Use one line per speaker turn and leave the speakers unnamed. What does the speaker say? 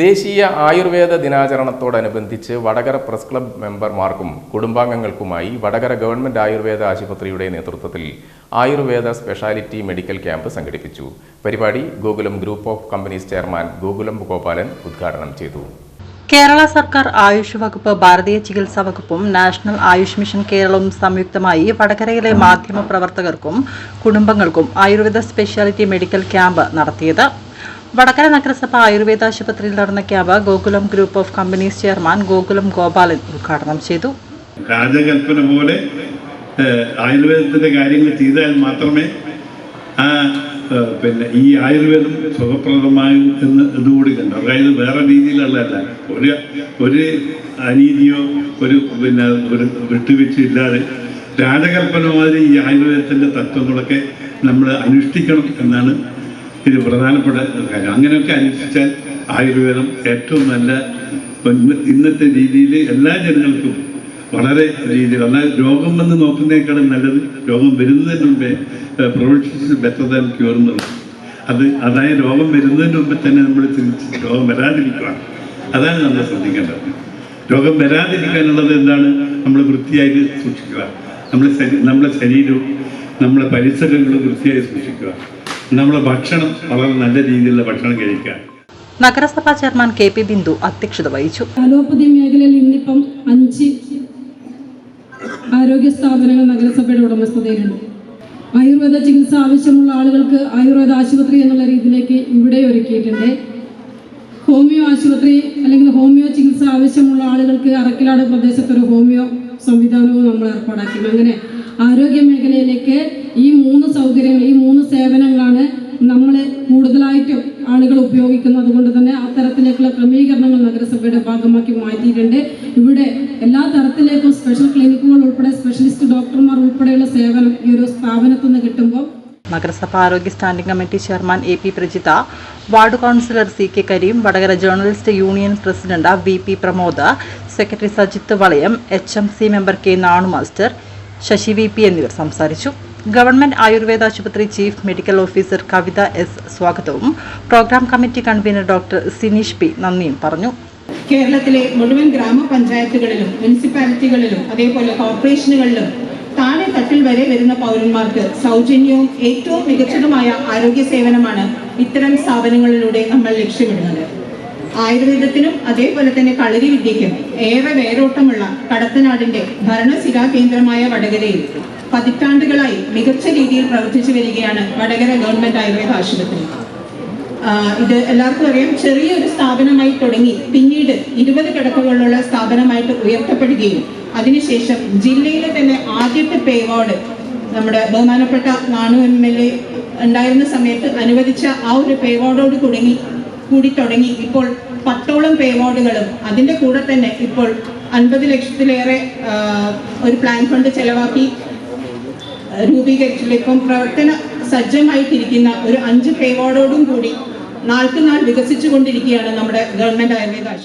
ദേശീയ ആയുർവേദ ദിനാചരണത്തോടനുബന്ധിച്ച് Vadakara press club മെമ്പർമാർക്കും കുടുംബാംഗങ്ങൾക്കുമായി വടകര ഗവൺമെന്റ് ആയുർവേദ ആശുപത്രിയുടെ നേതൃത്വത്തിൽ ആയുർവേദ സ്പെഷ്യാലിറ്റി മെഡിക്കൽ ക്യാമ്പ് സംഘടിപ്പിച്ചു. പരിപാടി Gokulam group of companies chairman Gokulam Gopalan ഉദ്ഘാടനം ചെയ്തു.
കേരള സർക്കാർ ആയുഷ് വകുപ്പ് ഭാരതീയ ചികിത്സാ വകുപ്പും നാഷണൽ ആയുഷ് മിഷൻ കേരളവും സംയുക്തമായി വടകരയിലെ മാധ്യമ പ്രവർത്തകർക്കും കുടുംബങ്ങൾക്കും ആയുർവേദ സ്പെഷ്യാലിറ്റി മെഡിക്കൽ ക്യാമ്പ് നടത്തിയത് വടകര നഗരസഭ ആയുർവേദ ആശുപത്രിയിൽ നടന്ന camp Gokulam group of companies chairman Gokulam Gopalan ഉദ്ഘാടനം ചെയ്തു.
രാജകൽപ്പന പോലെ ആയുർവേദത്തിന്റെ കാര്യങ്ങൾ ചെയ്താൽ മാത്രമേ ആ പിന്നെ ഈ ആയുർവേദം സുഖപ്രദമായും എന്ന് ഇതുകൂടി കണ്ടു. അതായത് വേറെ രീതിയിലുള്ളതല്ല. ഒരു ഒരു അനീതിയോ ഒരു പിന്നെ ഒരു വിട്ടുവീഴ്ച ഇല്ലാതെ രാജകൽപ്പന മാതിരി ഈ ആയുർവേദത്തിന്റെ തത്വങ്ങളൊക്കെ നമ്മൾ അനുഷ്ഠിക്കണം എന്നാണ് ഇത് പ്രധാനപ്പെട്ട കാര്യം. അങ്ങനെയൊക്കെ അനുഷ്ഠിച്ചാൽ ആയുർവേദം ഏറ്റവും നല്ല ഇന്നത്തെ രീതിയിൽ എല്ലാ ജനങ്ങൾക്കും വളരെ രീതിയിൽ എന്നാൽ രോഗം വന്ന് നോക്കുന്നതിനേക്കാളും നല്ലത് രോഗം വരുന്നതിന് മുമ്പേ പ്രൊവിഷൻസ് ബെറ്റർ ദാൻ ക്യൂർ എന്നുള്ളത്. അത് അതായത് രോഗം വരുന്നതിന് മുമ്പ് തന്നെ നമ്മൾ ചിന്തിച്ച് രോഗം വരാതിരിക്കുകയാണ് അതാണ് നമ്മൾ ശ്രദ്ധിക്കേണ്ടത്. രോഗം വരാതിരിക്കാനുള്ളത് എന്താണ്? നമ്മൾ വൃത്തിയായിട്ട് സൂക്ഷിക്കുക. നമ്മുടെ നമ്മുടെ ശരീരവും നമ്മുടെ പരിസരങ്ങളും വൃത്തിയായി സൂക്ഷിക്കുക. നമ്മുടെ ഭക്ഷണം വളരെ നല്ല രീതിയിലുള്ള ഭക്ഷണം കഴിക്കുക.
നഗരസഭാ ചെയർമാൻ കെ പി ബിന്ദു അധ്യക്ഷത വഹിച്ചു.
അലോപ്പതി മേഖലയിൽ ഇന്നിപ്പം അഞ്ച് ആരോഗ്യ സ്ഥാപനങ്ങൾ നഗരസഭയുടെ ഉടമസ്ഥതയിലുണ്ട്. ആയുർവേദ ചികിത്സ ആവശ്യമുള്ള ആളുകൾക്ക് ആയുർവേദ ആശുപത്രി എന്നുള്ള രീതിയിലേക്ക് ഇവിടെ ഒരുക്കിയിട്ടുണ്ട്. ഹോമിയോ ആശുപത്രി അല്ലെങ്കിൽ ഹോമിയോ ചികിത്സ ആവശ്യമുള്ള ആളുകൾക്ക് അറക്കിലാട് പ്രദേശത്തൊരു ഹോമിയോ സംവിധാനവും നമ്മൾ ഏർപ്പാടാക്കി അങ്ങനെ ആരോഗ്യ മേഖലയിലേക്ക് ഈ മൂന്ന് സൗകര്യങ്ങൾ ഈ മൂന്ന് സേവനങ്ങളാണ് നമ്മൾ കൂടുതലായിട്ടും ആളുകൾ ഉപയോഗിക്കുന്നത് കൊണ്ട് തന്നെ ആ തരത്തിലേക്കുള്ള ക്രമീകരണങ്ങൾ നഗരസഭയുടെ ഭാഗമാക്കി മാറ്റിയിട്ടുണ്ട്. ഇവിടെ എല്ലാ തരത്തിലേക്കും സ്പെഷ്യൽ ക്ലിനിക്കുകൾ ഉൾപ്പെടെ സ്പെഷ്യലിസ്റ്റ് ഡോക്ടർമാർ ഉൾപ്പെടെയുള്ള സേവനം ഈ ഒരു സ്ഥാപനത്തു നിന്ന് കിട്ടുമ്പോൾ
നഗരസഭ ആരോഗ്യ standing committee chairman A P Prajitha ward councillor C K Kareem Vadakara journalist union president V P Pramod secretary Sajith Valayam H M C member K Nanu master Sasi V P എന്നിവർ സംസാരിച്ചു. Government Ayurveda ആശുപത്രി chief medical officer Kavitha S സ്വാഗതവും. Programme committee convener doctor Sineesh P നന്ദിയും പറഞ്ഞു.
കേരളത്തിലെ മുഴുവൻ ഗ്രാമപഞ്ചായത്തുകളിലും മുനിസിപ്പാലിറ്റികളിലും അതേപോലെ കോർപ്പറേഷനുകളിലും താഴെ തട്ടിൽ വരെ വരുന്ന പൗരന്മാർക്ക് സൗജന്യവും ഏറ്റവും മികച്ചതുമായ ആരോഗ്യ സേവനമാണ് ഇത്തരം സ്ഥാപനങ്ങളിലൂടെ നമ്മൾ ലക്ഷ്യമിടുന്നത്. ആയുർവേദത്തിനും അതേപോലെ തന്നെ കളരി വിദ്യയ്ക്കും ഏറെ വേരോട്ടമുള്ള കടത്തനാടിന്റെ ഭരണശിരാ കേന്ദ്രമായ വടകരയിൽ പതിറ്റാണ്ടുകളായി മികച്ച രീതിയിൽ പ്രവർത്തിച്ചു വരികയാണ് വടകര ഗവൺമെന്റ് ആയുർവേദ ആശുപത്രി. ഇത് എല്ലാവർക്കും അറിയാം ചെറിയൊരു സ്ഥാപനമായി തുടങ്ങി പിന്നീട് ഇരുപത് കിടക്കുകളുള്ള സ്ഥാപനമായിട്ട് ഉയർത്തപ്പെടുകയും അതിനുശേഷം ജില്ലയിലെ തന്നെ ആദ്യത്തെ പേവാർഡ് നമ്മുടെ ബഹുമാനപ്പെട്ട നാണു എം എൽ എ ഉണ്ടായിരുന്ന സമയത്ത് അനുവദിച്ച ആ ഒരു പേവാർഡോട് തുടങ്ങി കൂടി തുടങ്ങി. ഇപ്പോൾ പത്തോളം പേവാർഡുകളും അതിന്റെ കൂടെ തന്നെ ഇപ്പോൾ അൻപത് ലക്ഷത്തിലേറെ ഒരു പ്ലാൻ ഫണ്ട് ചെലവാക്കി. രൂപീകരിച്ചിട്ടുള്ള ഇപ്പം പ്രവർത്തന സജ്ജമായിട്ടിരിക്കുന്ന ഒരു അഞ്ച് പേവാർഡോടും കൂടി നാൾക്ക് നാൾ വികസിച്ചുകൊണ്ടിരിക്കുകയാണ് നമ്മുടെ ഗവൺമെന്റ് ആയുർവേദ ആശുപത്രി.